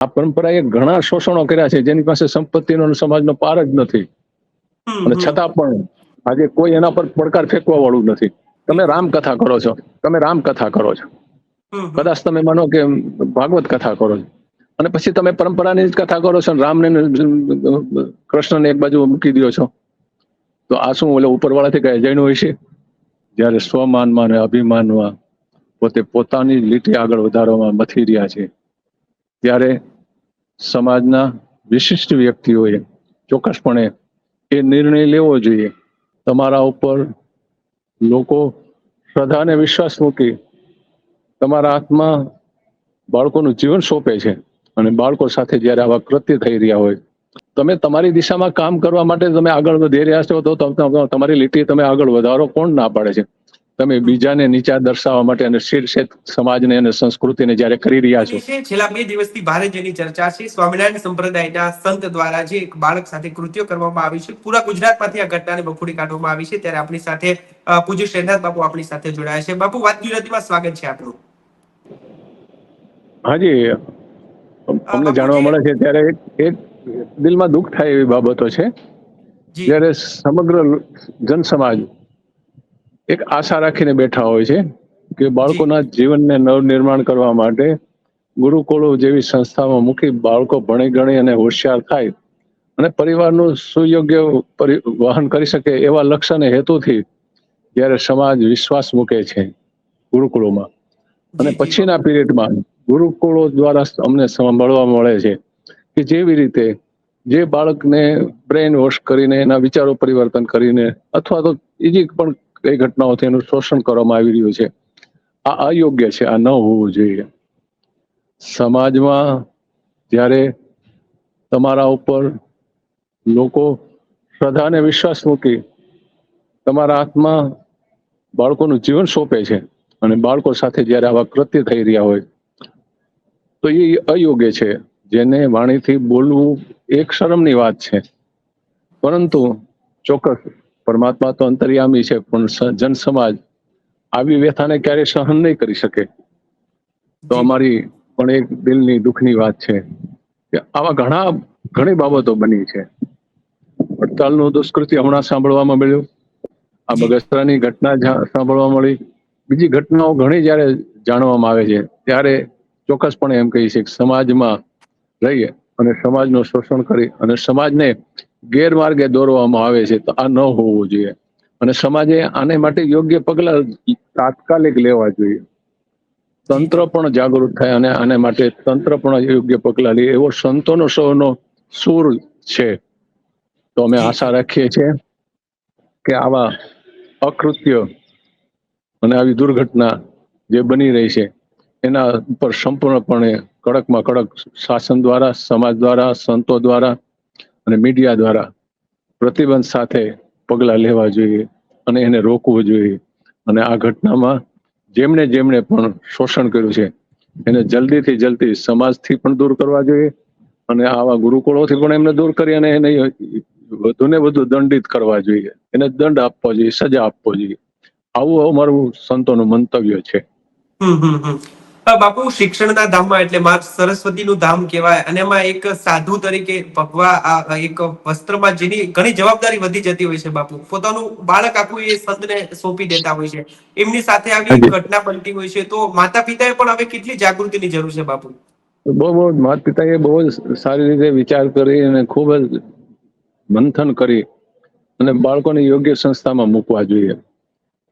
આ પરંપરાએ ઘણા શોષણો કર્યા છે જેની પાસે સંપત્તિનો સમાજનો પાર જ નથી. અને છતાં પણ આજે કોઈ એના પર પડકાર ફેંકવા વાળું નથી. તમે રામકથા કરો છો. તમે રામકથા કરો છો. કદાચ તમે માનો કે ભાગવત કથા કરો છો. અને પછી તમે પરંપરાની જ કથા કરો છો રામને કૃષ્ણને એક બાજુ મૂકી દો છો. તો આ શું એટલે ઉપરવાળાથી કઈ જૈન હોય છે જ્યારે સ્વમાનમાં અને અભિમાનમાં પોતે પોતાની લીટી આગળ વધારવામાં મથી રહ્યા છે. ત્યારે સમાજના વિશિષ્ટ વ્યક્તિઓએ ચોક્કસપણે એ નિર્ણય લેવો જોઈએ. તમારા ઉપર લોકો શ્રદ્ધાને વિશ્વાસ મૂકી તમારા હાથમાં બાળકોનું જીવન સોંપે છે અને બાળકો સાથે જ્યારે આવા કૃત્ય થઈ રહ્યા હોય, તમે તમારી દિશામાં કામ કરવા માટે તમે આગળ વધી રહ્યા છો તો તમ- તમ- તમારી લીટી તમે આગળ વધારો કોણ ના પાડે છે? તમે બીજાને નીચા દર્શાવવા માટે અને શીર્ષેત સમાજને અને સંસ્કૃતિને જ્યારે કરી રહ્યા છો. છેલ્લા બે દિવસથી ભારે જેની ચર્ચા છે સ્વામિનારાયણ સંપ્રદાયના સંત દ્વારા જે એક બાળક સાથે કૃત્યો કરવામાં આવી છે પૂરા ગુજરાતમાંથી આ ઘટનાને બફોડી કાઢવામાં આવી છે ત્યારે આપણી સાથે પૂજ્ય શ્રેનાથ બાપુ આપણી સાથે જોડાયા છે. બાપુ વાત ગુજરાતીમાં સ્વાગત છે આપનું. હાજી અમને જાણવા મળે છે ત્યારે એક દિલમાં દુઃખ થાય એવી બાબતો છે. જ્યારે સમગ્ર જન સમાજ એક આશા રાખીને બેઠા હોય છે કે બાળકોના જીવનને નવનિર્માણ કરવા માટે ગુરુકુળો જેવી સંસ્થામાં મૂકી બાળકો ભણી ગણી અને હોશિયાર થાય અને પરિવારનું સુયોગ્ય વહન કરી શકે એવા લક્ષ્ય અને હેતુથી જ્યારે સમાજ વિશ્વાસ મૂકે છે ગુરુકુળોમાં. અને પછીના પીરિયડમાં ગુરુકુળો દ્વારા અમને સાંભળવા મળે છે કે જેવી રીતે જે બાળકને બ્રેઇન વોશ કરીને એના વિચારો પરિવર્તન કરીને અથવા તો બીજી પણ કઈ ઘટનાઓથી એનું શોષણ કરવામાં આવી રહ્યું છે. આ અયોગ્ય છે, આ ન હોવું જોઈએ. સમાજમાં જ્યારે તમારા ઉપર લોકો શ્રદ્ધાને વિશ્વાસ મૂકી તમારા હાથમાં બાળકોનું જીવન સોંપે છે અને બાળકો સાથે જ્યારે આવા કૃત્ય થઈ રહ્યા હોય, તો એ અયોગ્ય છે. જેને વાણીથી બોલવું એક શરમની વાત છે. પરંતુ ચોક્કસ પરમાત્મા તો અંતર્યામી છે પણ જન સમાજ આવી વ્યથાને ક્યારે સહન નહીં કરી શકે. તો અમારી પણ એક દિલની દુઃખની વાત છે કે આવા ઘણા ઘણી બાબતો બની છે. વડતાલનું દુષ્કૃત્ય હમણાં સાંભળવામાં મળ્યું. આ. બગસરાની ઘટના સાંભળવા મળી. બીજી ઘટનાઓ ઘણી જ્યારે જાણવામાં આવે છે ત્યારે ચોક્કસપણે એમ કહી છે કે સમાજમાં રહીએ અને સમાજનું શોષણ કરી અને સમાજને ગેરમાર્ગે દોરવામાં આવે છે તો આ ન હોવું જોઈએ. અને સમાજે આને માટે યોગ્ય પગલા તાત્કાલિક લેવા જોઈએ. તંત્ર પણ જાગૃત થાય અને આને માટે તંત્ર પણ યોગ્ય પગલા લે. એવો સંતોનો સૌનો સૂર છે. તો અમે આશા રાખીએ છીએ કે આવા અકૃત્ય અને આવી દુર્ઘટના જે બની રહી છે, એના ઉપર સંપૂર્ણપણે કડકમાં કડક શાસન દ્વારા, સમાજ દ્વારા, સંતો દ્વારા અને મીડિયા દ્વારા પ્રતિબંધ સાથે પગલાં લેવા જોઈએ અને એને રોકવું જોઈએ. અને આ ઘટનામાં જેમણે જેમણે પણ શોષણ કર્યું છે, એને જલ્દીથી જલ્દી સમાજથી પણ દૂર કરવા જોઈએ અને આવા ગુરુકુળોથી પણ એમને દૂર કરી અને એને વધુ ને વધુ દંડિત કરવા જોઈએ. એને દંડ આપવો જોઈએ, સજા આપવો જોઈએ. આવું અમારું સંતોનું મંતવ્ય છે. બાપુ શિક્ષણના ધામમાં એટલે માં સરસ્વતીનું ધામ કહેવાય અને એમાં એક સાધુ તરીકે ભગવા એક વસ્ત્રમાં જેની ઘણી જવાબદારી વધી જતી હોય છે બાપુ. પોતાનું બાળક આખું એ સંતને સોંપી દેતા હોય છે. એમની સાથે આવી ઘટના બનતી હોય છે. તો માતા પિતાએ પણ હવે કેટલી જાગૃતિની જરૂર છે બાપુ? બહુ બહુ માતા પિતાએ બહુ સારી રીતે વિચાર કરી અને ખૂબ જ મંથન કરી અને બાળકોને યોગ્ય સંસ્થામાં મૂકવા જોઈએ.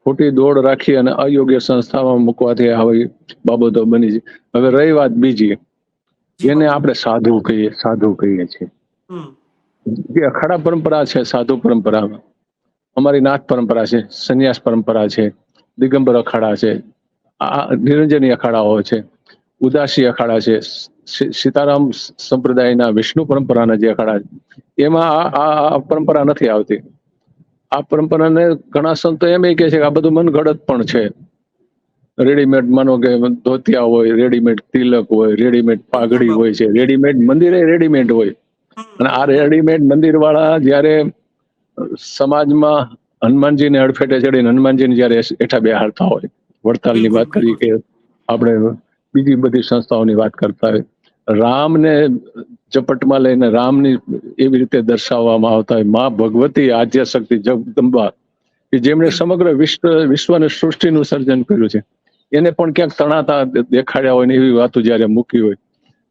ખોટી દોડ રાખી અને અયોગ્ય સંસ્થામાં મૂકવાથી આવી બાબતો બની છે. હવે રહી વાત બીજી. જેને આપણે સાધુ કહીએ સાધુ કહીએ છીએ. જે અખાડા પરંપરા છે સાધુ પરંપરામાં અમારી નાથ પરંપરા છે સંન્યાસ પરંપરા છે દિગંબર અખાડા છે આ નિરંજની અખાડાઓ છે ઉદાસી અખાડા છે સીતારામ સંપ્રદાયના વિષ્ણુ પરંપરાના જે અખાડા છે એમાં આ- પરંપરા નથી આવતી. આ પરંપરાને ઘણા સંતો એમ કહે છે કે આ બધું મનગઢત પણ છે. રેડીમેડ માનો કે ધોતિયા હોય રેડીમેડ તિલક હોય રેડીમેડ પાઘડી હોય છે. રેડીમેડ મંદિરે રેડીમેડ હોય. અને આ રેડીમેડ મંદિર વાળા જયારે સમાજમાં હનુમાનજીને અડફેટે ચડીને હનુમાનજીને જયારે એઠા બેહાડતા હોય, વડતાલની વાત કરી કે આપણે બીજી બધી સંસ્થાઓની વાત કરતા હોય રામને ચપટમાં લઈને રામની એવી રીતે દર્શાવવામાં આવતા હોય. મા ભગવતી આદ્યશક્તિ જગદંબા, કે જેમણે સમગ્ર વિશ્વ, વિશ્વને સૃષ્ટિનું સર્જન કર્યું છે. એને પણ ક્યાંક તણાતા દેખાડ્યા હોય ને એવી વાતો જ્યારે મૂકી હોય,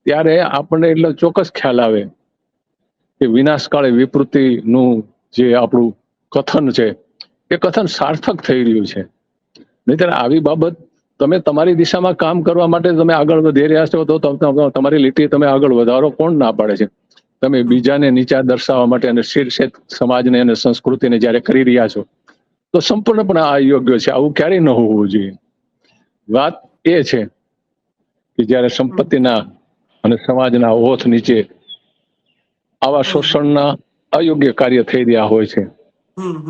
ત્યારે આપણને એટલો ચોક્કસ ખ્યાલ આવે કે વિનાશકાળે વિપૃતિનું જે આપણું કથન છે, એ કથન સાર્થક થઈ રહ્યું છે. નહીતર આવી બાબત તમે તમારી દિશામાં કામ કરવા માટે તમે આગળ વધી રહ્યા છો તો તમ- તમ- તમારી લીટી તમે આગળ વધારો કોણ ના પાડે છે? તમે બીજાને નીચા દર્શાવવા માટે અને શીર્ષેત સમાજને અને સંસ્કૃતિને જ્યારે કરી રહ્યા છો તો સંપૂર્ણપણે આ યોગ્ય છે. આવું ક્યારેય ન હોવું જોઈએ. વાત એ છે કે જ્યારે સંપત્તિના અને સમાજના ઓથ નીચે આવા શોષણના અયોગ્ય કાર્ય થઈ રહ્યા હોય છે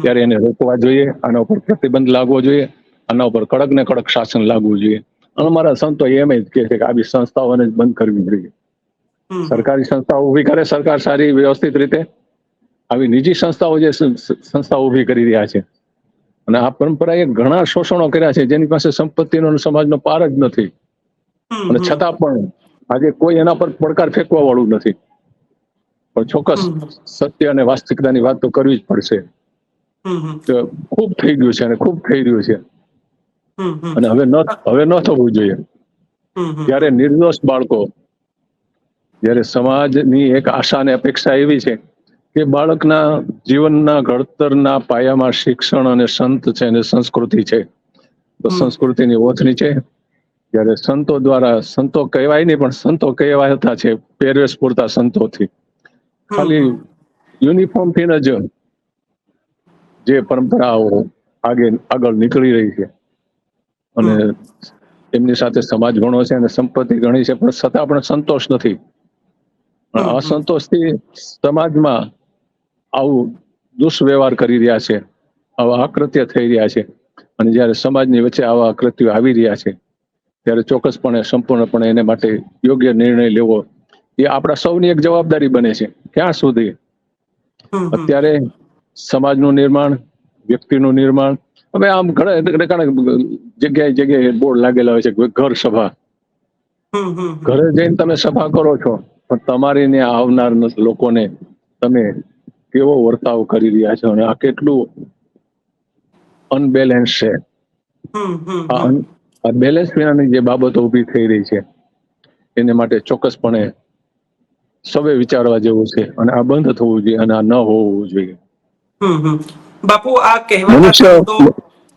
ત્યારે એને રોકવા જોઈએ આના ઉપર પ્રતિબંધ લાગવો જોઈએ આના ઉપર કડક ને કડક શાસન લાગવું જોઈએ. અને મારા સંતો એમ જ કહે છે કે આવી સંસ્થાઓને જ બંધ કરવી જોઈએ. સરકારી સંસ્થાઓ ઊભી કરે સરકાર સારી વ્યવસ્થિત રીતે આવી નિજી સંસ્થાઓ જે સંસ્થાઓ ઊભી કરી રહ્યા છે. અને આ પરંપરાએ ઘણા શોષણો કર્યા છે જેની પાસે સંપત્તિનો સમાજનો પાર જ નથી. અને છતાં પણ આજે કોઈ એના પર પડકાર ફેંકવા વાળું નથી. પણ ચોક્કસ સત્ય અને વાસ્તવિકતાની વાત તો કરવી જ પડશે. કે ખૂબ થઈ ગયું છે અને ખૂબ થઈ રહ્યું છે. અને હવે ન હવે ન થવું જોઈએ. જ્યારે નિર્દોષ બાળકો જ્યારે સમાજની એક આશા અને અપેક્ષા એવી છે કે બાળકના જીવનના ઘડતરના પાયામાં શિક્ષણ અને સંત છે અને સંસ્કૃતિ છે. તો સંસ્કૃતિની ઓથ છે. જ્યારે સંતો દ્વારા સંતો કહેવાય નહીં પણ સંતો કહેવાતા છે પહેરવેશ પૂરતા સંતોથી. ખાલી હમ. હમ. યુનિફોર્મથી જ જે પરંપરાઓ આગે આગળ નીકળી રહી છે. અને એમની સાથે સમાજ ઘણો છે અને સંપત્તિ ઘણી છે પણ છતાં પણ સંતોષ નથી. અસંતોષથી સમાજમાં આવું દુષ્વ્યવહાર કરી રહ્યા છે આવા આકૃત્ય થઈ રહ્યા છે. અને જ્યારે સમાજની વચ્ચે આવા આકૃત્યો આવી રહ્યા છે ત્યારે ચોક્કસપણે સંપૂર્ણપણે એને માટે યોગ્ય નિર્ણય લેવો એ આપણા સૌની એક જવાબદારી બને છે. ક્યાં સુધી. અત્યારે સમાજનું નિર્માણ વ્યક્તિનું નિર્માણ હવે આમ ઘણા જગ્યાએ જગ્યાએ બોર્ડ લાગેલા હોય છે ઘર સભા. ઘરે જઈને તમે સભા કરો છો પણ તમારી ને આવનાર ન- લોકોને તમે કેવો વર્તાવ કરી રહ્યા છો અને આ કેટલું અનબેલેન્સ છે. આ બેલેન્સ વિનાની જે બાબતો ઊભી થઈ રહી છે એને માટે ચોક્કસપણે સૌએ વિચારવા જેવું છે અને આ બંધ થવું જોઈએ અને આ ન હોવું જોઈએ. બાપુ આ કહેવાતા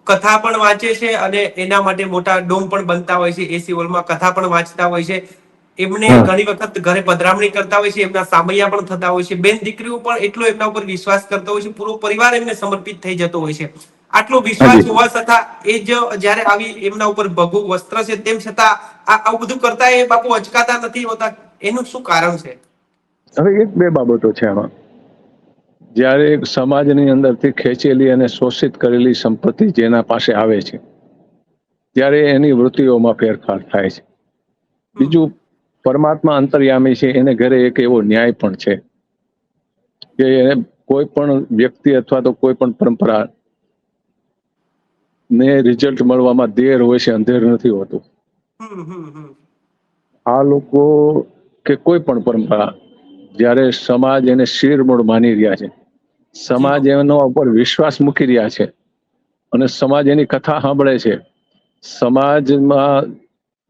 કથા પણ વાંચે છે અને એના માટે મોટા ડોમ પણ બનતા હોય છે એસી હોલમાં કથા પણ વાંચતા હોય છે. એમને. ઘણી વખત ઘરે પધરામણી કરતા હોય છે એમના સામૈયા પણ થતા હોય છે. બેન દીકરીઓ પણ એટલો એમના ઉપર વિશ્વાસ કરતા હોય છે પૂરો પરિવાર એમને સમર્પિત થઈ જતો હોય છે. આટલો વિશ્વાસ હોવા છતાં એ જ જ્યારે આવી એમના ઉપર ભગુ વસ્ત્ર છે તેમ છતાં આ આવું બધું કરતા એ બાપુ અચકાતા નથી હોતા. એનું શું કારણ છે? હવે એક બે બાબતો છે આમાં. જ્યારે સમાજની અંદરથી ખેંચેલી અને શોષિત કરેલી સંપત્તિ જેના પાસે આવે છે ત્યારે એની વૃત્તિઓમાં ફેરફાર થાય છે. બીજું પરમાત્મા અંતર્યામી છે એને ઘરે એક એવો ન્યાય પણ છે કે એને કોઈ પણ વ્યક્તિ અથવા તો કોઈ પણ પરંપરા ને રિઝલ્ટ મળવામાં દેર હોય છે અંધેર નથી હોતું. આ લોકો કે કોઈ પણ પરંપરા જ્યારે સમાજ એને શિરમૂળ માની રહ્યા છે સમાજ એનો ઉપર વિશ્વાસ મૂકી રહ્યા છે અને સમાજ એની કથા સાંભળે છે. સમાજમાં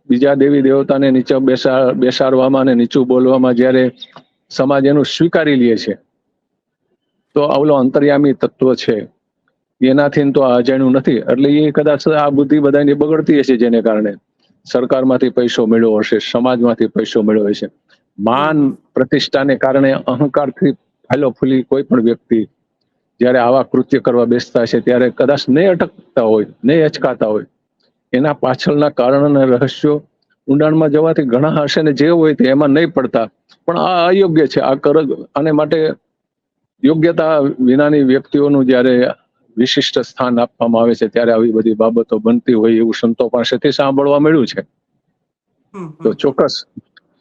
બીજા દેવી દેવતાને નીચે બેસા, બેસાડવામાં અને નીચું બોલવામાં જ્યારે સમાજ એનું સ્વીકારી લે છે, તો આવલો અંતર્યામી તત્વ છે. એનાથી તો આ અજાણ્યું નથી. એટલે એ કદાચ આ બુદ્ધિ બધાની બગડતી હશે જેને કારણે સરકારમાંથી પૈસો મેળવ્યો હશે, સમાજમાંથી પૈસો મેળવ્યો હશે માન પ્રતિષ્ઠાને કારણે અહંકારથી ફાલો ફૂલી કોઈ પણ વ્યક્તિ જ્યારે આવા કૃત્ય કરવા બેસતા છે ત્યારે કદાચ નહીં અટકતા હોય નહીં અચકાતા હોય એના પાછળના કારણ અને રહસ્યો ઊંડાણમાં જવાથી ઘણા હશે ને જે હોય તે એમાં નહીં પડતા. પણ આ અયોગ્ય છે આ કર આને માટે યોગ્યતા વિનાની વ્યક્તિઓનું જ્યારે વિશિષ્ટ સ્થાન આપવામાં આવે છે ત્યારે આવી બધી બાબતો બનતી હોય એવું સંતો પાસેથી સાંભળવા મળ્યું છે. તો ચોક્કસ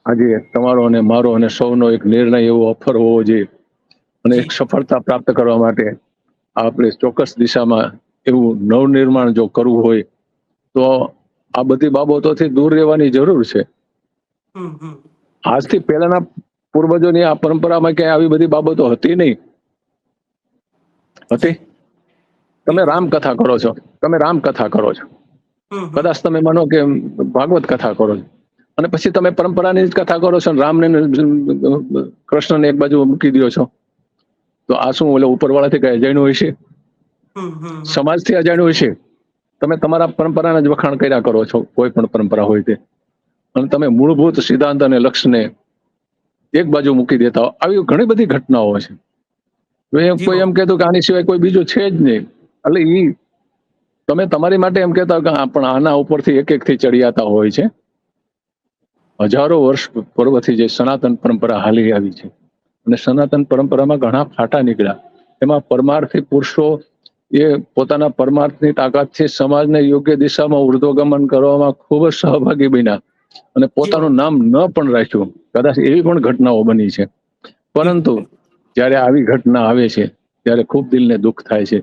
આજે તમારો અને મારો અને સૌનો એક નિર્ણય એવો ઓફર હોવો જોઈએ. અને એક સફળતા પ્રાપ્ત કરવા માટે આપણે ચોક્કસ દિશામાં એવું નવનિર્માણ જો કરવું હોય તો આ બધી બાબતોથી દૂર રહેવાની જરૂર છે. આજથી પહેલાના પૂર્વજોની આ પરંપરામાં ક્યાંય આવી બધી બાબતો હતી નહીં. હતી? તમે રામકથા કરો છો. તમે રામકથા કરો છો. કદાચ તમે માનો કે ભાગવત કથા કરો છો. અને પછી તમે પરંપરાની જ કથા કરો છો રામને ને કૃષ્ણને એક બાજુ મૂકી દો છો. તો આ શું ઓલે ઉપરવાળાથી કઈ અજાણ્યું હોય છે. સમાજથી અજાણ્યું હોય છે? તમે તમારા પરંપરાના જ વખાણ કર્યા કરો છો કોઈ પણ પરંપરા હોય તે. અને તમે મૂળભૂત સિદ્ધાંત અને લક્ષ્યને એક બાજુ મૂકી દેતા હો. આવી ઘણી બધી ઘટનાઓ છે. કોઈ એમ કહેતું કે આની સિવાય કોઈ બીજું છે જ નહીં. એટલે ઈ તમે તમારી માટે એમ કહેતા કે પણ આના ઉપરથી એક એક થી ચડિયાતા હોય છે. હજારો વર્ષ પૂર્વથી જે સનાતન પરંપરા હાલી આવી છે. અને સનાતન પરંપરામાં ઘણા ફાટા નીકળ્યા. એમાં પરમાર્થી પુરુષો એ પોતાના પરમાર્થની તાકાતથી સમાજને યોગ્ય દિશામાં ઉર્ધ્વગમન કરવામાં ખૂબ જ સહભાગી બન્યા અને પોતાનું નામ ન પણ રાખ્યું. કદાચ એવી પણ ઘટનાઓ બની છે. પરંતુ જ્યારે આવી ઘટના આવે છે, ત્યારે ખૂબ દિલને દુઃખ થાય છે.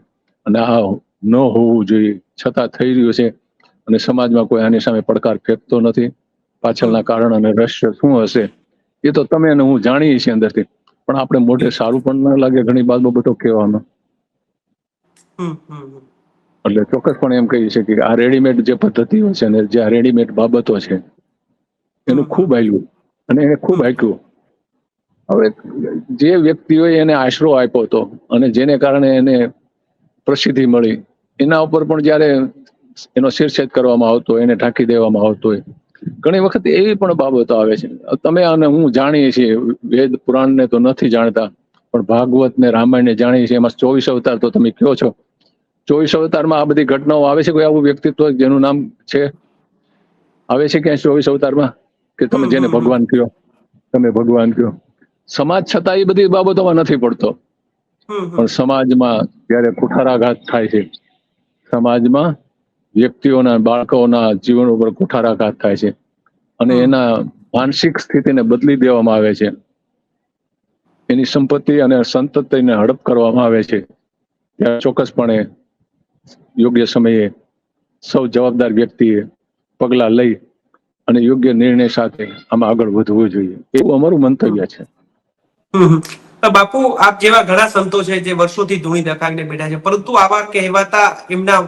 અને આ ન હોવું જોઈએ. છતાં થઈ રહ્યું છે અને સમાજમાં કોઈ આની સામે પડકાર ફેંકતો નથી. પાછળના કારણ અને રહસ્ય શું હશે, એ તો તમે અને હું જાણીએ છીએ અંદરથી. પણ આપણે મોઢે સારું પણ ના લાગે ઘણી બાબતો કહેવામાં. હમ, હમ, હમ. એટલે ચોક્કસપણે એમ કહી શકીએ કે આ રેડીમેડ જે પદ્ધતિઓ છે ને જે આ રેડીમેડ બાબતો છે એનું ખૂબ આવ્યું અને એને ખૂબ હાંક્યું હવે જે વ્યક્તિઓએ એને આશરો આપ્યો હતો અને જેને કારણે એને પ્રસિદ્ધિ મળી એના ઉપર પણ જ્યારે એનો શિરછેદ કરવામાં આવતો હોય એને ઢાંકી દેવામાં આવતો હોય ઘણી વખત એવી પણ બાબતો આવે છે. તમે અને હું જાણીએ છીએ વેદ પુરાણને તો નથી જાણતા પણ ભાગવત ને રામાયણ ને જાણીએ છીએ. એમાં ચોવીસ અવતાર તો તમે કયો છો. ચોવીસ અવતારમાં આ બધી ઘટનાઓ આવે છે? કોઈ આવું વ્યક્તિત્વ જેનું નામ છે? આવે છે ક્યાંય ચોવીસ અવતારમાં? કે તમે જેને. ભગવાન કયો તમે ભગવાન કયો સમાજ છતાં એ બધી બાબતોમાં નથી પડતો. પણ સમાજમાં જ્યારે કુઠારાઘાત થાય છે સમાજમાં વ્યક્તિઓના બાળકોના જીવન ઉપર કુઠારાઘાત થાય છે અને એના માનસિક સ્થિતિને બદલી દેવામાં આવે છે. એની સંપત્તિ અને સંતતિને હડપ કરવામાં આવે છે. ત્યારે ચોક્કસપણે યોગ્ય સમયે સૌ જવાબદાર વ્યક્તિએ પગલાં લઈ અને યોગ્ય નિર્ણય સાથે આમાં આગળ વધવું જોઈએ. એવું અમારું મંતવ્ય છે. બાપુ આપ જેવા ઘણા સંતો છે જે વર્ષોથી ધૂણી દખાગને બેઠા છે. પરંતુ આવા કહેવાતા એમના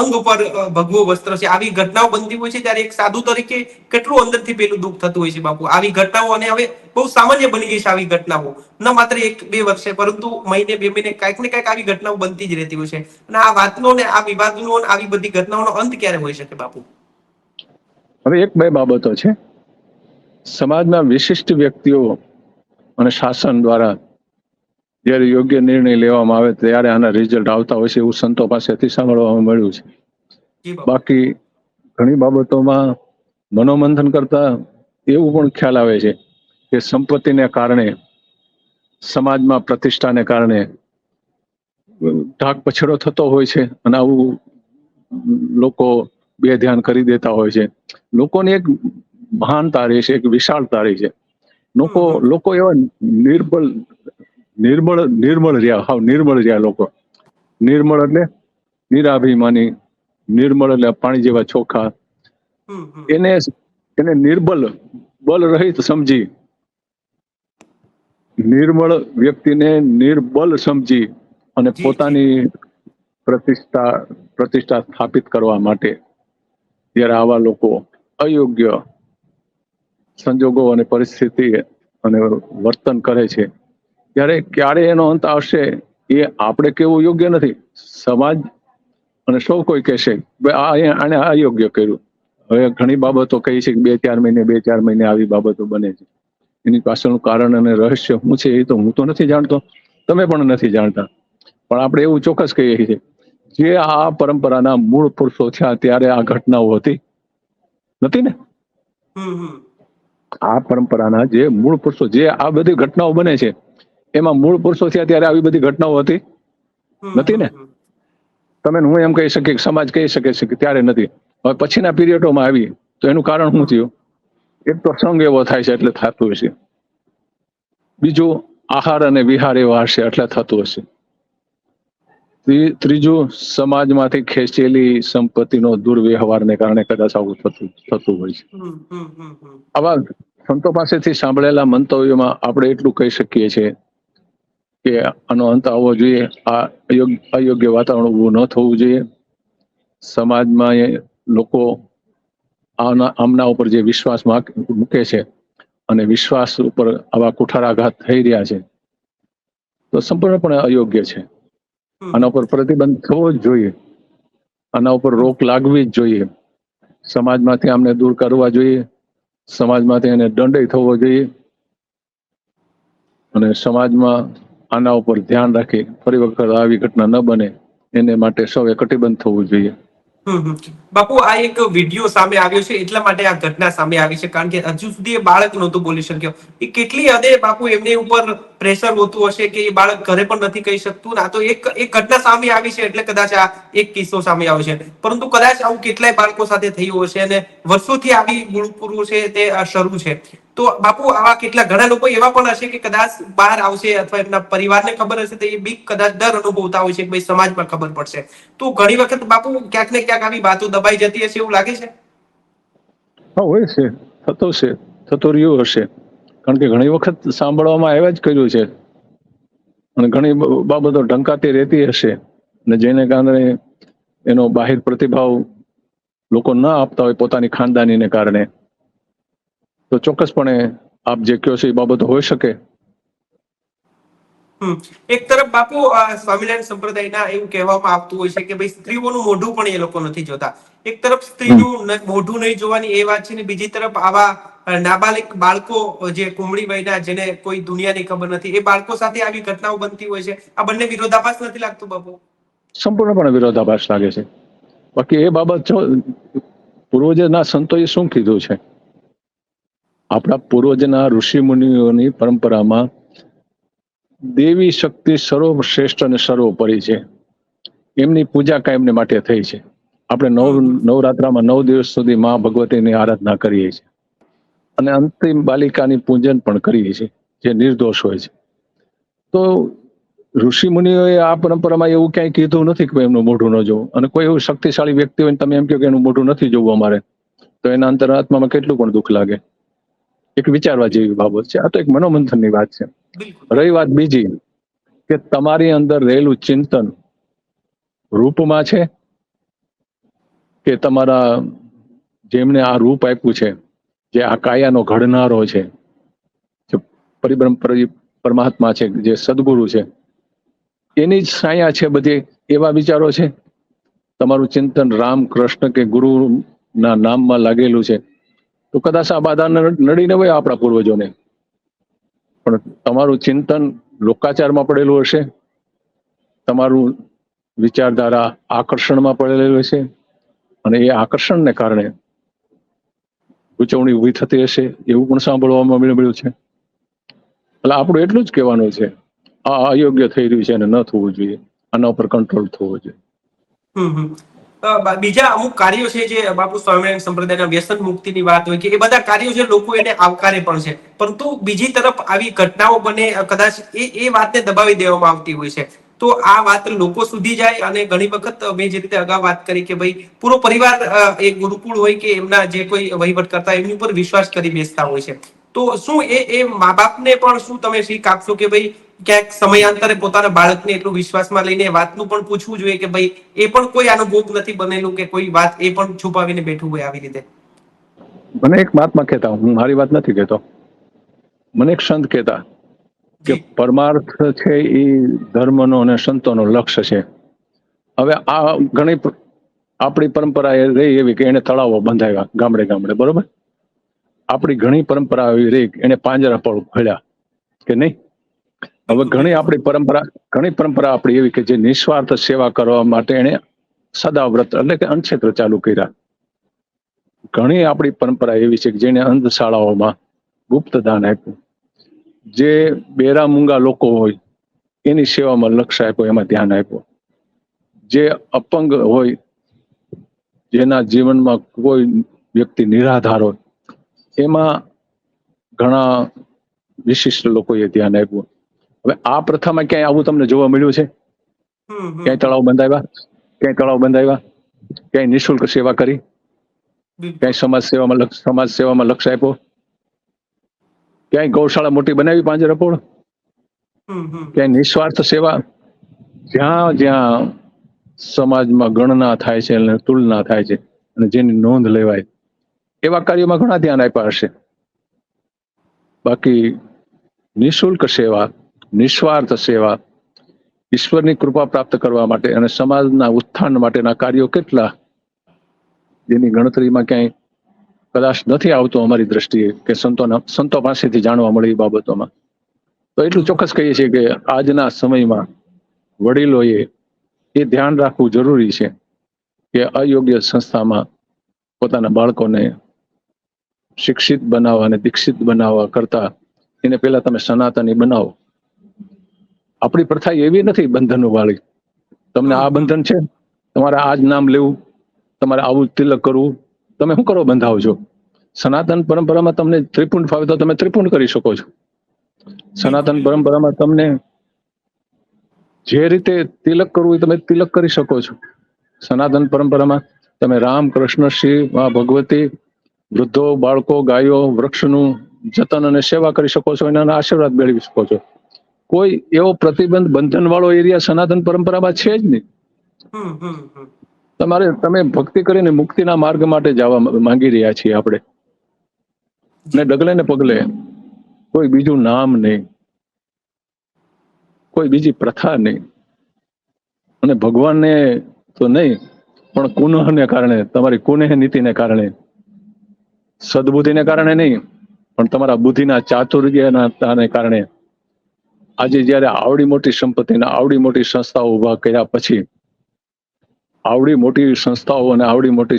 અંગ ઉપર ભગવો વસ્ત્ર છે. આવી ઘટનાઓ બનતી હોય છે ત્યારે એક સાધુ તરીકે કેટલું અંદરથી પેલું દુઃખ થતું હોય છે બાપુ? આવી ઘટનાઓ અને હવે બહુ સામાન્ય બની ગઈ છે આવી ઘટનાઓ. ન માત્ર એક, બે વર્ષે, પરંતુ મહિને, બે મહિને કાંઈક ને કાંઈક આવી ઘટનાઓ બનતી જ રહેતી હોય છે. અને આ વાતનો ને આ વિવાદનો આવી બધી ઘટનાઓનો અંત ક્યારે હોઈ શકે બાપુ? હવે એક બે બાબતો છે. સમાજના વિશિષ્ટ વ્યક્તિઓ અને શાસન દ્વારા જ્યારે યોગ્ય નિર્ણય લેવામાં આવે ત્યારે આના રિઝલ્ટ આવતા હોય છે એવું સંતો પાસેથી સાંભળવામાં મળ્યું છે. બાકી ઘણી બાબતોમાં મનોમંથન કરતા એવું પણ ખ્યાલ આવે છે કે સંપત્તિને કારણે સમાજમાં પ્રતિષ્ઠાને કારણે ઢાક પછેડો થતો હોય છે અને આવું લોકો બે ધ્યાન કરી દેતા હોય છે. લોકોની એક મહાન તારી છે એક વિશાળ તારી છે. લોકો. લોકો એવા નિર્બળ નિર્મળ નિર્મળ રહ્યા હાવ નિર્મળ રહ્યા લોકો. નિર્મળ એટલે નિરાભિમાની નિર્મળ એટલે પાણી જેવા ચોખા. એને એને નિર્બલ બલ રહિત સમજી. નિર્મળ વ્યક્તિને નિર્બલ સમજી અને પોતાની પ્રતિષ્ઠા પ્રતિષ્ઠા સ્થાપિત કરવા માટે જ્યારે આવા લોકો અયોગ્ય સંજોગો અને પરિસ્થિતિ અને વર્તન કરે છે ત્યારે ક્યારે એનો અંત આવશે એ આપણે કેવું યોગ્ય નથી. સમાજ અને સૌ કોઈ કહેશે "ભાઈ આ યોગ્ય કર્યું. હવે ઘણી બાબતો કહી છે કે બે ચાર મહિને બે ચાર મહિને આવી બાબતો બને છે. એની પાછળનું કારણ અને રહસ્ય શું છે એ તો હું તો નથી જાણતો. તમે પણ નથી જાણતા. પણ આપણે એવું ચોક્કસ કહીએ છીએ જે આ પરંપરાના મૂળ પુરુષો થયા ત્યારે આ ઘટનાઓ હતી. નથી ને. આ પરંપરાના જે મૂળ પુરુષો જે આ બધી ઘટનાઓ બને છે એમાં મૂળ પુરુષો થયા ત્યારે આવી બધી ઘટનાઓ હતી? નથી ને? તમે હું એમ કહી શકીએ સમાજ કહી શકે છે કે ત્યારે નથી. હવે પછીના પીરિયડોમાં આવી તો એનું કારણ શું થયું? એક તો સંગ એવો થાય છે એટલે થતું હશે. બીજું આહાર અને વિહાર એવા હશે એટલે થતું હશે. ત્રીજું સમાજમાંથી ખેંચેલી સંપત્તિનો દુર્વ્યવહારને કારણે કદાચ આવું થતું થતું હોય છે. આવા સંતો પાસેથી સાંભળેલા મંતવ્યોમાં આપણે એટલું કહી શકીએ છીએ કે આનો અંત આવવો જોઈએ આ અયોગ્ય વાતાવરણ ઊભું ન થવું જોઈએ. સમાજમાં લોકો આના આમના ઉપર જે વિશ્વાસ મૂકે છે અને વિશ્વાસ ઉપર આવા કુઠારાઘાત થઈ રહ્યા છે તો સંપૂર્ણપણે અયોગ્ય છે. આના ઉપર પ્રતિબંધ થવો જ જોઈએ. આના ઉપર રોક લાગવી જ જોઈએ. સમાજમાંથી આમને દૂર કરવા જોઈએ. સમાજમાંથી એને દંડ થવો જોઈએ. અને સમાજમાં આના ઉપર ધ્યાન રાખી ફરી વખત આવી ઘટના ન બને, એને માટે સૌએ કટિબદ્ધ થવું જોઈએ. બાપુ, આ એક વીડિયો સામે આવ્યો છે, એટલા માટે આ ઘટના સામે આવી છે, કારણ કે હજુ સુધી એ બાળક નહોતું બોલી શક્યો એ કેટલી હદે બાપુ એમની ઉપર પ્રેશર હોતું હશે કે એ બાળક ઘરે પણ નથી કહી શકતું ના તો એક એક ઘટના સામે આવી છે એટલે કદાચ આ એક કિસ્સો સામે આવ્યો છે. પરંતુ કદાચ આવું કેટલાય બાળકો સાથે થયું હશે અને વર્ષોથી આવી ગુરુપુરુ છે તે શરૂ છે. તો બાપુ, આવા કેટલા ઘણા લોકો એવા પણ હશે કે કદાચ બહાર આવશે અથવા એમના પરિવારને ખબર હશે તો એ બીક કદાચ ડર અનુભવતા હોય છે કે ભાઈ સમાજમાં ખબર પડશે. તો ઘણી વખત બાપુ ક્યાંક ને ક્યાંક આવી વાતો દબાઈ જતી હશે એવું લાગે છે? હોય છે. થતો છે. થતો રહ્યો હશે. કારણ કે ઘણી વખત સાંભળવામાં આવ્યા જ કર્યું છે. અને ઘણી બાબતો ઢંકાતી રહેતી હશે. અને જેને કારણે એનો બાહિર પ્રતિભાવ લોકો ન આપતા હોય પોતાની ખાનદાનીને કારણે. તો ચોક્કસપણે આપ જે કહો છો એ બાબતો હોઈ શકે. એક તરફ બાપુ સ્વામિનારાયણ સંપ્રદાયના એવું કહેવામાં આવતું હોય છે કે ભાઈ સ્ત્રીઓનું મોઢું પણ એ લોકો નથી જોતા. એક તરફ સ્ત્રીનું મોઢું નહીં જોવાની એ વાત છે ને બીજી તરફ આવા નાબાલિક બાળકો જે કુમળી વયના, જેને કોઈ દુનિયાની ખબર નથી, એ બાળકો સાથે આવી ઘટનાઓ બનતી હોય છે. આ બંને વિરોધાભાસ નથી લાગતું, બાપુ? સંપૂર્ણપણે વિરોધાભાસ લાગે છે. બાકી એ બાબત જો પૂર્વજના સંતોએ શું કીધું છે? આપણા પૂર્વજના ઋષિ મુનિઓની પરંપરામાં દેવી શક્તિ સર્વશ્રેષ્ઠ અને સર્વોપરી છે. એમની પૂજા કાયમને માટે થઈ છે. આપણે નવ, નવરાત્રામાં નવ દિવસ સુધી મા ભગવતીની આરાધના કરીએ છીએ. અને અંતિમ બાલિકાની પૂજન પણ કરીએ છીએ જે નિર્દોષ હોય છે. તો ઋષિ મુનિઓએ આ પરંપરામાં એવું ક્યાંય કીધું નથી કે એમનું મોઢું ન જોવું અને કોઈ એવું શક્તિશાળી વ્યક્તિ હોય તમે એમ કહો કે એનું મોઢું નથી જોવું અમારે તો એના અંતરાત્મામાં કેટલું પણ દુઃખ લાગે. એક વિચારવા જેવી બાબત છે. આ તો એક મનોમંથનની વાત છે. રહી વાત બીજી કે તમારી અંદર રહેલું ચિંતન રૂપમાં છે કે તમારા જેમને આ રૂપ આપ્યું છે જે આ કાયાનો ઘડનારો છે, જે પરિબ્રહ્મ પરમાત્મા છે, જે સદગુરુ છે, એની જ છાયા છે બધી, એવા વિચારો છે? તમારું ચિંતન રામ કૃષ્ણ કે ગુરુ ના નામમાં લાગેલું છે. તો કદાચ આ બાધા ન- નડી ન હોય આપણા પૂર્વજોને. પણ તમારું ચિંતન લોકાચારમાં પડેલું હશે? તમારું વિચારધારા આકર્ષણમાં પડેલું હશે? અને એ આકર્ષણને કારણે ગૂંચવણી ઊભી થતી હશે એવું પણ સાંભળવામાં મળ્યું છે. એટલે આપણું એટલું જ કહેવાનું છે, આ અયોગ્ય થઈ રહ્યું છે અને ન થવું જોઈએ. આના ઉપર કંટ્રોલ થવો જોઈએ. બીજા અમુક કાર્યો છે જે બાપુ સ્વામિનારાયણ સંપ્રદાયના વ્યસન મુક્તિની વાત હોય કે એ બધા કાર્યો છે લોકો એને આવકારે પણ છે. પરંતુ બીજી તરફ આવી ઘટનાઓ બને, કદાચ એ એ વાતને દબાવી દેવામાં આવતી હોય છે. તો આ વાત લોકો સુધી જાય અને ઘણી વખત મેં જે રીતે અગાઉ વાત કરી કે ભાઈ, પૂરો પરિવાર એક ગુરુકુળ હોય કે એમના જે કોઈ વહીવટ કરતા એમની ઉપર વિશ્વાસ કરી બેસતા હોય છે. તો શું એ એ મા બાપને પણ શું તમે શીખ આપશો કે ભાઈ, ક્યાંક સમયાંતરે પોતાના બાળકને એટલું વિશ્વાસમાં લઈને વાતનું પણ પૂછવું જોઈએ કે ભાઈ, એ પણ કોઈ આનો ભોગ નથી બનેલું કે કોઈ વાત એ પણ છુપાવીને બેઠું હોય આવી રીતે? મને એક વાતમાં કહેતા, હું મારી વાત નથી કહેતો. મને એક સંત કહેતા કે પરમાર્થ છે એ ધર્મનો અને સંતોનો લક્ષ્ય છે. હવે આ ઘણી આપણી પરંપરા એ રહી એવી કે એને તળાવો બંધાવ્યા ગામડે ગામડે બરોબર? આપણી ઘણી પરંપરા એવી રહી એને પાંજરા પર ખોલ્યા કે નહીં? હવે ઘણી આપણી પરંપરા ઘણી પરંપરા આપણી એવી કે જે નિસ્વાર્થ સેવા કરવા માટે એને સદાવ્રત એટલે કે અનક્ષેત્ર ચાલુ કર્યા. ઘણી આપણી પરંપરા એવી છે કે જેને અંધશાળાઓમાં ગુપ્ત દાન આપ્યું. જે બેરા મૂંગા લોકો હોય એની સેવામાં લક્ષ્ય આપ્યો એમાં ધ્યાન આપ્યો. જે અપંગ હોય જેના જીવનમાં કોઈ વ્યક્તિ નિરાધાર હોય એમાં ઘણા વિશિષ્ટ લોકોએ ધ્યાન આપ્યું. હવે આ પ્રથામાં ક્યાંય આવું તમને જોવા મળ્યું છે. ક્યાંય તળાવ બંધાવ્યા? ક્યાંય તળાવ બંધાવ્યા? ક્યાંય નિઃશુલ્ક સેવા કરી? ક્યાંય સમાજ સેવામાં સમાજ સેવામાં લક્ષ્ય આપ્યો? ક્યાંય ગૌશાળા મોટી બનાવી હમ હમ. ક્યાંય નિસ્વાર્થ સેવા? જ્યાં જ્યાં સમાજમાં ગણના થાય છે અને તુલના થાય છે અને જેની નોંધ લેવાય એવા કાર્યોમાં ઘણા ધ્યાન આપ્યા હશે. બાકી નિઃશુલ્ક સેવા નિસ્વાર્થ સેવા ઈશ્વરની કૃપા પ્રાપ્ત કરવા માટે અને સમાજના ઉત્થાન માટેના કાર્યો કેટલા જેની ગણતરીમાં ક્યાંય કદાચ નથી આવતો અમારી દ્રષ્ટિએ કે સંતોના સંતો પાસેથી જાણવા મળે બાબતોમાં. તો એટલું ચોક્કસ કહીએ છીએ કે આજના સમયમાં વડીલોએ એ ધ્યાન રાખવું જરૂરી છે કે અયોગ્ય સંસ્થામાં પોતાના બાળકોને શિક્ષિત બનાવવા અને દીક્ષિત બનાવવા કરતા એને પહેલા તમે સનાતની બનાવો. આપણી પ્રથા એવી નથી બંધનો વાળી. તમને આ બંધન છે? તમારે આ જ નામ લેવું, તમારે આવું તિલક કરવું તમે શું કરો બંધાવો છો? સનાતન પરંપરામાં તમને ત્રિપુંડ ફાવે તો તમે ત્રિપુંડ કરી શકો છો. સનાતન પરંપરામાં તમને જે રીતે તિલક કરવું હોય તમે તિલક કરી શકો છો. સનાતન પરંપરામાં તમે રામ, કૃષ્ણ, શિવ, મા, ભગવતી, વૃદ્ધો, બાળકો, ગાયો, વૃક્ષનું જતન અને સેવા કરી શકો છો એના આશીર્વાદ મેળવી શકો છો. કોઈ એવો પ્રતિબંધ બંધન વાળો એરિયા સનાતન પરંપરામાં છે જ નહીં. તમારે, તમે ભક્તિ કરીને મુક્તિના માર્ગ માટે જવા માંગી રહ્યા છીએ આપણે. ને ડગલે ને પગલે કોઈ બીજું નામ નહીં. કોઈ બીજી પ્રથા નહીં. અને ભગવાનને તો નહીં, પણ કુનહને કારણે, તમારી કુનેહ નીતિને કારણે, સદબુદ્ધિને કારણે નહીં, પણ તમારા બુદ્ધિના ચાતુર્યના કારણે, આજે જ્યારે આવડી મોટી સંપત્તિના આવડી મોટી સંસ્થાઓ ઊભા કર્યા પછી આવડી મોટી સંસ્થાઓ અને આવડી મોટી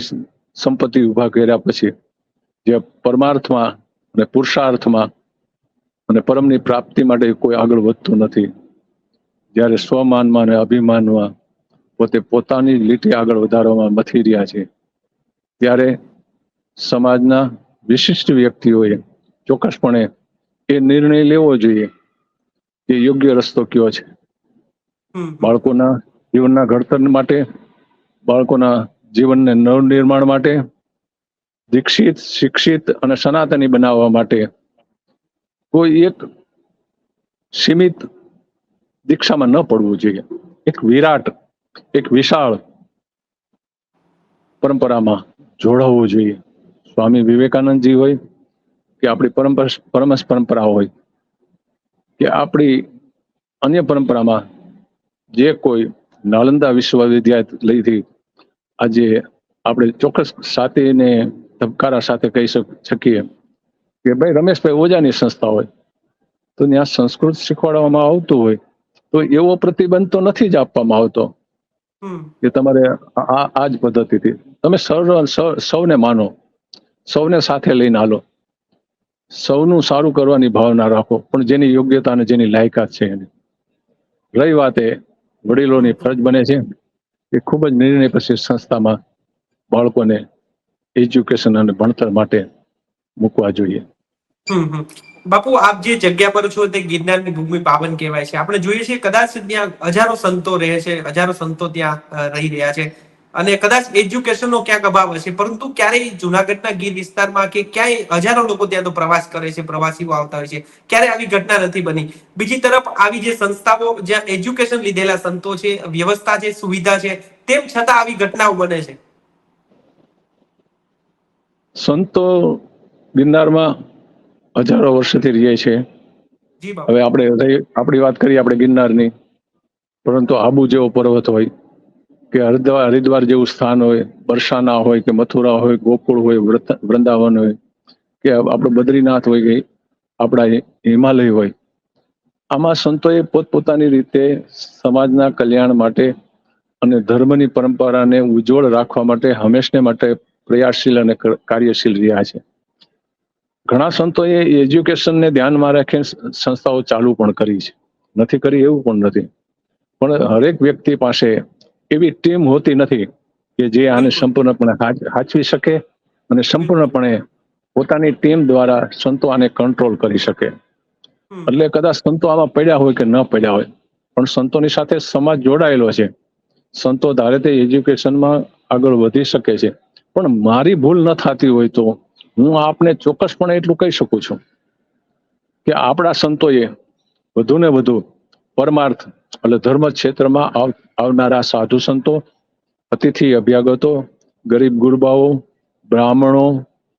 સંપત્તિ ઊભા કર્યા પછી જે પરમાર્થમાં અને પુરુષાર્થમાં અને પરમની પ્રાપ્તિ માટે કોઈ આગળ વધતું નથી. જ્યારે સ્વમાનમાં અને અભિમાનમાં પોતે પોતાની લીટી આગળ વધારવામાં મથી રહ્યા છે. ત્યારે સમાજના વિશિષ્ટ વ્યક્તિઓએ ચોક્કસપણે એ નિર્ણય લેવો જોઈએ કે યોગ્ય રસ્તો કયો છે. બાળકોના જીવનના ઘડતર માટે બાળકોના જીવનને નવનિર્માણ માટે, દીક્ષિત, શિક્ષિત અને સનાતની બનાવવા માટે કોઈ એક સીમિત દીક્ષામાં ન પડવું જોઈએ. એક વિરાટ, એક વિશાળ પરંપરામાં જોડાવવું જોઈએ. સ્વામી વિવેકાનંદજી હોય કે આપણી પરમસ પરંપરા હોય કે આપણી અન્ય પરંપરામાં જે કોઈ નાલંદા વિશ્વવિદ્યાલયથી આજે આપણે ચોક્કસ સાથેને ધબકારા સાથે કહી શક- શકીએ કે ભાઈ રમેશભાઈ ઓજાની સંસ્થા હોય તો ત્યાં સંસ્કૃત શીખવાડવામાં આવતું હોય તો એવો પ્રતિબંધ તો નથી જ આપવામાં આવતો કે તમારે આ આ જ પદ્ધતિથી. તમે સર્વ સૌને માનો સૌને સાથે લઈને હાલો. સૌનું સારું કરવાની ભાવના રાખો પણ જેની યોગ્યતા અને જેની લાયકાત છે એની. રહી વાત એ વડીલોની ફરજ બને છે. કે ખૂબ જ નિર્ણય પછી સંસ્થામાં બાળકોને એજ્યુકેશન અને ભણતર માટે મૂકવા જોઈએ. બાપુ, આપ જે જગ્યા પર છો તે ગિરનારની ભૂમિ પાવન કહેવાય છે. આપણે જોઈએ છીએ કદાચ ત્યાં હજારો સંતો રહે છે, હજારો સંતો ત્યાં રહી રહ્યા છે. અને કદાચ એજ્યુકેશનનો ક્યાંક અભાવ હશે પરંતુ ક્યારેય જુનાગઢના ગીર વિસ્તારમાં કે ક્યાંય હજારો લોકો ત્યાં તો પ્રવાસ કરે છે પ્રવાસીઓ આવતા હોય છે ક્યારે આવી ઘટના નથી બની. બીજી તરફ આવી જે સંસ્થાઓ જ્યાં એજ્યુકેશન લીધેલા સંતો છે વ્યવસ્થા છે સુવિધા છે તેમ છતાં આવી ઘટનાઓ બને છે. સંતો ગિરનારમાં હજારો વર્ષથી રહે છે. હવે આપણે આપણી વાત કરીએ આપણે ગિરનારની. પરંતુ આબુ જેવો પર્વત હોય. કે હરિદ્વાર હરિદ્વાર જેવું સ્થાન હોય, બરસાના હોય, કે મથુરા હોય ગોકુળ હોય વૃંદાવન હોય, કે આપણો બદ્રીનાથ હોય કે આપણા હિમાલય હોય. આમાં સંતોએ પોતપોતાની રીતે સમાજના કલ્યાણ માટે અને ધર્મની પરંપરાને ઉજ્જવળ રાખવા માટે હંમેશને માટે પ્રયાસશીલ અને કાર્યશીલ રહ્યા છે. ઘણા સંતોએ એજ્યુકેશનને ધ્યાનમાં રાખીને સંસ્થાઓ ચાલુ પણ કરી છે. નથી કરી એવું પણ નથી. પણ હરેક વ્યક્તિ પાસે એવી ટીમ હોતી નથી કે જે આને સંપૂર્ણપણે સાચવી શકે અને સંપૂર્ણપણે પોતાની ટીમ દ્વારા સંતો આને કંટ્રોલ કરી શકે. એટલે કદાચ સંતો આમાં પડ્યા હોય કે ન પડ્યા હોય પણ સંતોની સાથે સમાજ જોડાયેલો છે. સંતો ધારે તે એજ્યુકેશનમાં આગળ વધી શકે છે. પણ મારી ભૂલ ન થતી હોય તો હું આપને ચોક્કસપણે એટલું કહી શકું છું કે આપણા સંતોએ વધુ ને વધુ પરમાર્થ એટલે ધર્મ ક્ષેત્રમાં આવનારા સાધુ સંતો અતિથિ અભ્યાગતો ગરીબ ગુરબાઓ બ્રાહ્મણો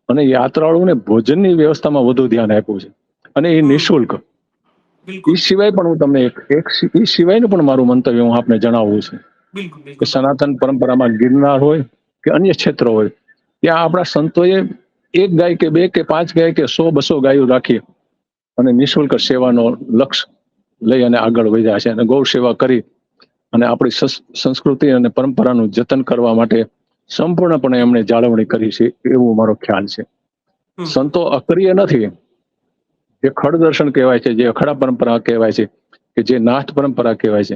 અને યાત્રાળુઓને ભોજનની વ્યવસ્થામાં વધુ ધ્યાન આપ્યું છે. અને એ નિઃશુલ્ક. એ સિવાય પણ હું તમને એક એ સિવાયનું પણ મારું મંતવ્ય હું આપને જણાવું છું. કે સનાતન પરંપરામાં ગિરનાર હોય કે અન્ય ક્ષેત્ર હોય ત્યાં આપણા સંતોએ એક ગાય કે બે કે પાંચ ગાય કે સો બસો ગાયો રાખી અને નિઃશુલ્ક સેવાનો લક્ષ્ય લઈ અને આગળ વધ્યા છે અને ગૌ સેવા કરી અને આપણી સંસ્કૃતિ અને પરંપરાનું જતન કરવા માટે સંપૂર્ણપણે એમણે જાળવણી કરી છે એવું મારો ખ્યાલ છે. સંતો અક્રિય નથી. જે ખડ દર્શન કહેવાય છે જે અખડા પરંપરા કહેવાય છે કે જે નાથ પરંપરા કહેવાય છે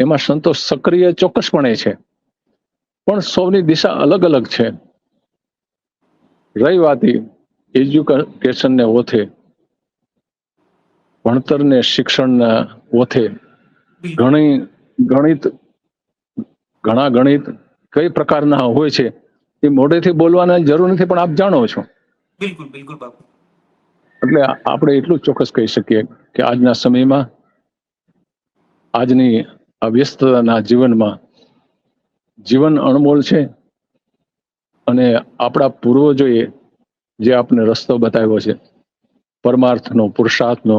એમાં સંતો સક્રિય ચોક્કસપણે છે. પણ સૌની દિશા અલગ અલગ છે. રહી વાતી એજ્યુકેશનને ઓથે ભણતરને શિક્ષણના ઓથે ઘણી ગણિત ઘણા ગણિત કઈ પ્રકારના હોય છે એ મોઢેથી બોલવાની જરૂર નથી પણ આપ જાણો છો. બિલકુલ બિલકુલ બાપુ. એટલે આપણે એટલું ચોક્કસ કહી શકીએ કે આજના સમયમાં આજની આ વ્યસ્તતાના જીવનમાં જીવન અણમોલ છે અને આપણા પૂર્વજોએ જે આપને રસ્તો બતાવ્યો છે પરમાર્થનો પુરુષાર્થનો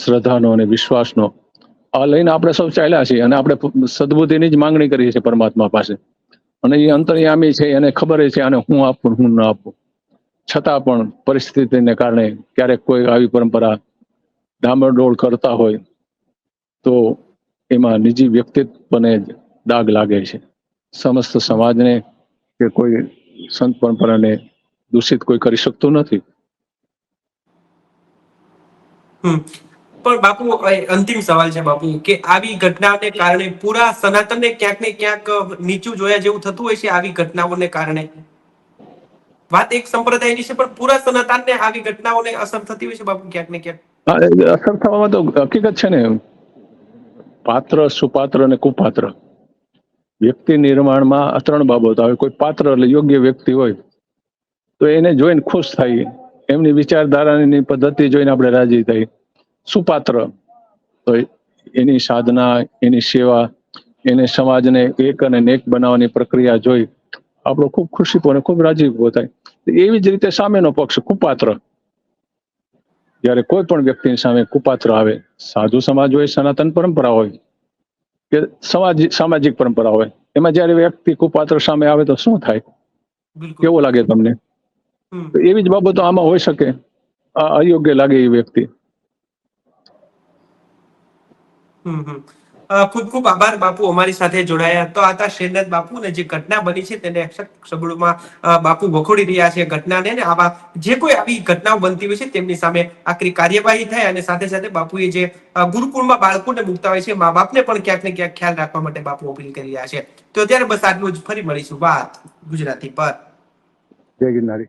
શ્રદ્ધાનો અને વિશ્વાસનો. આ લઈને આપણે સૌ ચાલ્યા છીએ અને આપણે સદબુદ્ધિની જ માંગણી કરીએ છીએ પરમાત્મા પાસે. અને એ અંતર્યામી છે, એને ખબર છે આને હું આપું હું ન આપું. છતાં પણ પરિસ્થિતિને કારણે ક્યારેક કોઈ આવી પરંપરા ડામરડોળ કરતા હોય, તો એમાં નિજી વ્યક્તિત્વને દાગ લાગે છે. સમસ્ત સમાજને કે કોઈ સંત પરંપરાને દૂષિત કોઈ કરી શકતું નથી. પણ બાપુ અંતિમ સવાલ છે બાપુ, કે આવી ઘટનાને કારણે પૂરા સનાતનને ક્યાંક ને ક્યાંક નીચું જોયા જેવું થતું હોય છે આવી ઘટનાઓને કારણે? વાત એક સંપ્રદાયની છે, પણ પૂરા સનાતનને આવી ઘટનાઓને અસર થતી હોય છે બાપુ, ક્યાંક ને ક્યાંક? અસર થવામાં તો હકીકત છે ને. પાત્ર, સુપાત્ર અને કુપાત્ર. વ્યક્તિ નિર્માણમાં આ ત્રણ બાબતો આવે, કોઈ પાત્ર એટલે યોગ્ય વ્યક્તિ હોય, તો એને જોઈને ખુશ થાય. એમની વિચારધારાની પદ્ધતિ જોઈને આપણે રાજી થઈ સુપાત્ર. તો એની સાધના એની સેવા એને સમાજને એક અને નેક બનાવવાની પ્રક્રિયા જોઈ આપણો ખૂબ ખુશી અને ખૂબ રાજીપો થાય. એવી જ રીતે સામેનો પક્ષ કુપાત્ર. જ્યારે કોઈ પણ વ્યક્તિની સામે કુપાત્ર આવે સાધુ સમાજ હોય સનાતન પરંપરા હોય કે સમાજ સામાજિક પરંપરા હોય એમાં જ્યારે વ્યક્તિ કુપાત્ર સામે આવે તો શું થાય? કેવો લાગે તમને? તો એવી જ બાબતો આમાં હોઈ શકે. આ અયોગ્ય લાગે એ વ્યક્તિ. ખૂબ ખૂબ આભાર બાપુ અમારી સાથે જોડાયા. તો આ હતા શ્રીનાથ બાપુ ને જે ઘટના બની છે તેને શબ્દોમાં બાપુ વખોડી રહ્યા છે ઘટનાને ને આવા જે કોઈ આવી ઘટનાઓ બનતી હોય છે તેમની સામે આકરી કાર્યવાહી થાય અને સાથે સાથે બાપુએ જે ગુરુકુળમાં બાળકોને મૂકતા હોય છે મા બાપને પણ ક્યાંક ને ક્યાંક ખ્યાલ રાખવા માટે બાપુ અપીલ કરી રહ્યા છે. તો અત્યારે બસ આટલું જ. ફરી મળીશું. વાત ગુજરાતી પર. જય ગિરનારી.